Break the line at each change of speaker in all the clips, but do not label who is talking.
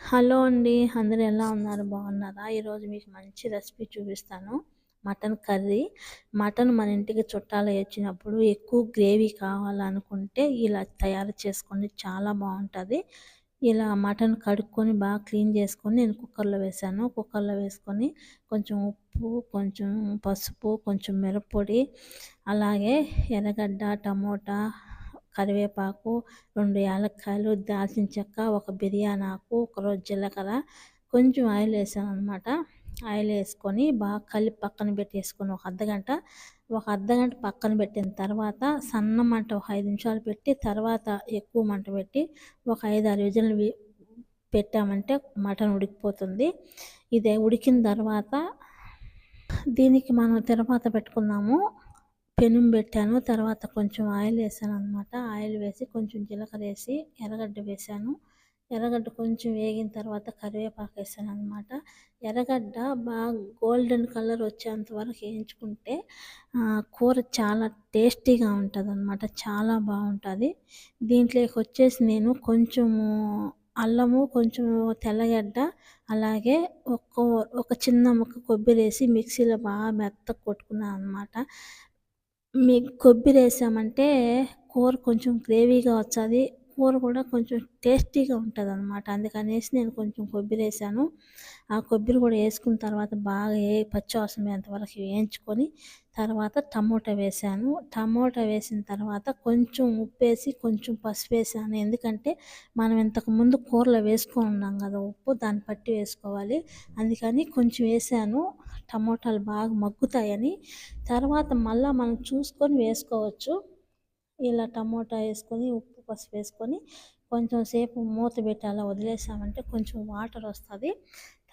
Hello అండి అందరు ఎలా ఉన్నారు? బాగున్నారా? ఈరోజు మీకు మంచి రెసిపీ చూపిస్తాను. Mutton curry. మటన్ మన ఇంటికి చుట్టాలు వచ్చినప్పుడు ఎక్కువ గ్రేవీ కావాలనుకుంటే ఇలా తయారు చేసుకోండి చాలా బాగుంటుంది. ఇలా మటన్ కడుక్కొని బాగా క్లీన్ చేసుకొని నేను కుక్కర్లో వేసాను. కుక్కర్లో వేసుకొని కొంచెం ఉప్పు కొంచెం పసుపు కొంచెం మిరప్పొడి అలాగే ఎర్రగడ్డ టమోటా కరివేపాకు రెండు యాలక్కాయలు దాల్చిన చెక్క ఒక బిర్యానీ ఆకు ఒక రోజు జీలకర్ర కొంచెం ఆయిల్ వేసాను అనమాట ఆయిల్ వేసుకొని బాగా కలిపి పక్కన పెట్టేసుకొని ఒక అర్ధగంట ఒక అర్ధగంట పక్కన పెట్టిన తర్వాత సన్న మంట ఒక ఐదు నిమిషాలు పెట్టి తర్వాత ఎక్కువ మంట పెట్టి ఒక ఐదు ఆరు విజులు పెట్టామంటే మటన్ ఉడికిపోతుంది. ఇది ఉడికిన తర్వాత దీనికి మనం తర్వాత పెట్టుకుందాము. పెనం పెట్టాను తర్వాత కొంచెం ఆయిల్ వేసాను అనమాట ఆయిల్ వేసి కొంచెం జీలకర్ర వేసి ఎర్రగడ్డ వేసాను. ఎర్రగడ్డ కొంచెం వేగిన తర్వాత కరివేపాకు వేసాను అనమాట ఎర్రగడ్డ బాగా గోల్డెన్ కలర్ వచ్చేంత వరకు వేయించుకుంటే కూర చాలా టేస్టీగా ఉంటుంది అనమాట చాలా బాగుంటుంది. దీంట్లోకి వచ్చేసి నేను కొంచెము అల్లము కొంచెం తెల్లగడ్డ అలాగే ఒక ఒక చిన్న ముక్క కొబ్బరి వేసి మిక్సీలో బాగా మెత్త కొట్టుకున్నాను అనమాట మీ కొబ్బరి వేసామంటే కూర కొంచెం గ్రేవీగా వచ్చేది. కూర కూడా కొంచెం టేస్టీగా ఉంటుంది అనమాట అందుకనేసి నేను కొంచెం కొబ్బరి వేసాను ఆ కొబ్బరి కూడా వేసుకున్న తర్వాత బాగా ఏ పచ్చివాసన అంతవరకు వేయించుకొని తర్వాత టమోటా వేసాను. టమోటా వేసిన తర్వాత కొంచెం ఉప్పు వేసి కొంచెం పసుపు వేసాను. ఎందుకంటే మనం ఇంతకు ముందు కూరలో వేసుకొని ఉన్నాం కదా ఉప్పు దాన్ని పట్టి వేసుకోవాలి. అందుకని కొంచెం వేసాను. టమోటాలు బాగా మగ్గుతాయని తర్వాత మళ్ళీ మనం చూసుకొని వేసుకోవచ్చు. ఇలా టమోటా వేసుకొని ఉప్పు పసుపు వేసుకొని కొంచెం సేపు మూత పెట్టి అలా వదిలేసామంటే కొంచెం వాటర్ వస్తుంది.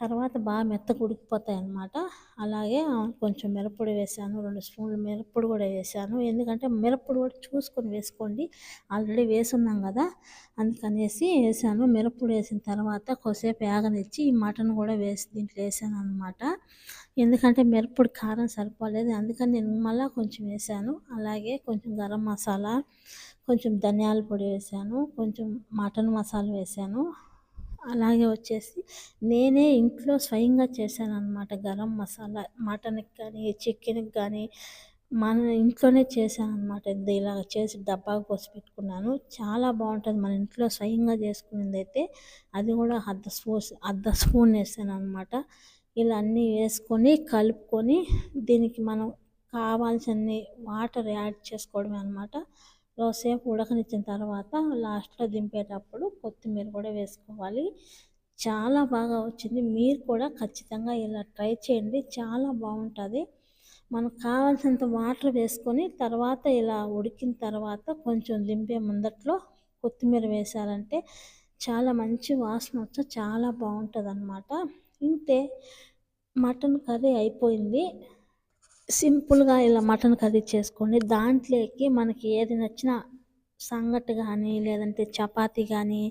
తర్వాత బాగా మెత్తగా ఉడికిపోతాయి అన్నమాట. అలాగే కొంచెం మిరప్పొడి వేసాను రెండు స్పూన్లు మిరప్పొడి కూడా వేసాను. ఎందుకంటే మిరప్పొడి కూడా చూసుకొని వేసుకోండి. ఆల్రెడీ వేసున్నాం కదా అందుకనేసి వేసాను. మిరప్పొడి వేసిన తర్వాత కొద్దిసేపు యాగనిచ్చి ఈ మటన్ కూడా వేసి దీంట్లో వేసాను అనమాట ఎందుకంటే మిరప్పుడు కారం సరిపోలేదు. అందుకని నేను మళ్ళీ కొంచెం వేసాను. అలాగే కొంచెం గరం మసాలా కొంచెం ధనియాల పొడి వేసాను కొంచెం మటన్ మసాలా వేసాను. అలాగే వచ్చేసి నేనే ఇంట్లో స్వయంగా చేశాను అనమాట గరం మసాలా మటన్కి కానీ చికెన్కి కానీ. మన ఇంట్లోనే చేశాను అనమాట ఇలా చేసి డబ్బాకు పోసి పెట్టుకున్నాను. చాలా బాగుంటుంది. మన ఇంట్లో స్వయంగా చేసుకునేది అయితే అది కూడా అర్ధ స్పూన్ అర్ధ స్పూన్ వేసాను అనమాట ఇలా అన్నీ వేసుకొని కలుపుకొని దీనికి మనం కావాల్సిన వాటర్ యాడ్ చేసుకోవడమే అనమాట రోజుసేపు ఉడకనిచ్చిన తర్వాత లాస్ట్లో దింపేటప్పుడు కొత్తిమీర కూడా వేసుకోవాలి. చాలా బాగా వచ్చింది. మీరు కూడా ఖచ్చితంగా ఇలా ట్రై చేయండి. చాలా బాగుంటుంది. మనకు కావాల్సినంత వాటర్ వేసుకొని తర్వాత ఇలా ఉడికిన తర్వాత కొంచెం దింపే ముందట్లో కొత్తిమీర వేసారంటే చాలా మంచి వాసన వచ్చి చాలా బాగుంటుంది అన్నమాట అంతే మటన్ కర్రీ అయిపోయింది. సింపుల్గా ఇలా మటన్ కర్రీ చేసుకోండి. దాంట్లోకి మనకి ఏది నచ్చినా సంగటి కానీ లేదంటే చపాతి కానీ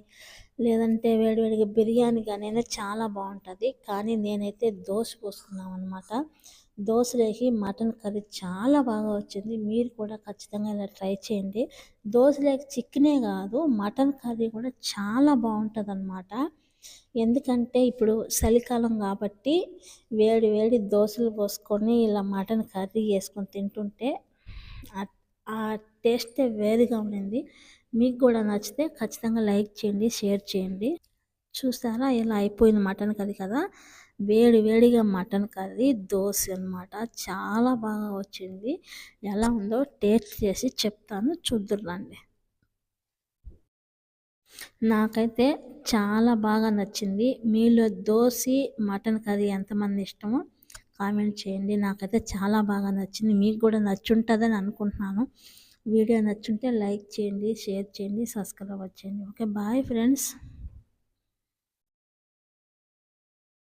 లేదంటే వేడివేడిగా బిర్యానీ కానీ అయినా చాలా బాగుంటుంది. కానీ నేనైతే దోశ పోసుకున్నాం అనమాట దోశలేకి మటన్ కర్రీ చాలా బాగా వచ్చింది. మీరు కూడా ఖచ్చితంగా ఇలా ట్రై చేయండి. దోశలోకి చికెనే కాదు మటన్ కర్రీ కూడా చాలా బాగుంటుంది అనమాట ఎందుకంటే ఇప్పుడు చలికాలం కాబట్టి వేడి వేడి దోశలు పోసుకొని ఇలా మటన్ కర్రీ వేసుకొని తింటుంటే ఆ టేస్టే వేరుగా ఉండింది. మీకు కూడా నచ్చితే ఖచ్చితంగా లైక్ చేయండి షేర్ చేయండి. చూస్తారా ఇలా అయిపోయింది మటన్ కర్రీ కదా. వేడి వేడిగా మటన్ కర్రీ దోశ అనమాట చాలా బాగా వచ్చింది. ఎలా ఉందో టేస్ట్ చేసి చెప్తాను. చూద్దురండి నాకైతే చాలా బాగా నచ్చింది. మీలో దోశ మటన్ కర్రీ ఎంతమంది ఇష్టమో కామెంట్ చేయండి. నాకైతే చాలా బాగా నచ్చింది. మీకు కూడా నచ్చుంటుందని అనుకుంటున్నాను. వీడియో నచ్చుంటే లైక్ చేయండి షేర్ చేయండి సబ్స్క్రైబ్ చేయండి ఓకే బాయ్ ఫ్రెండ్స్.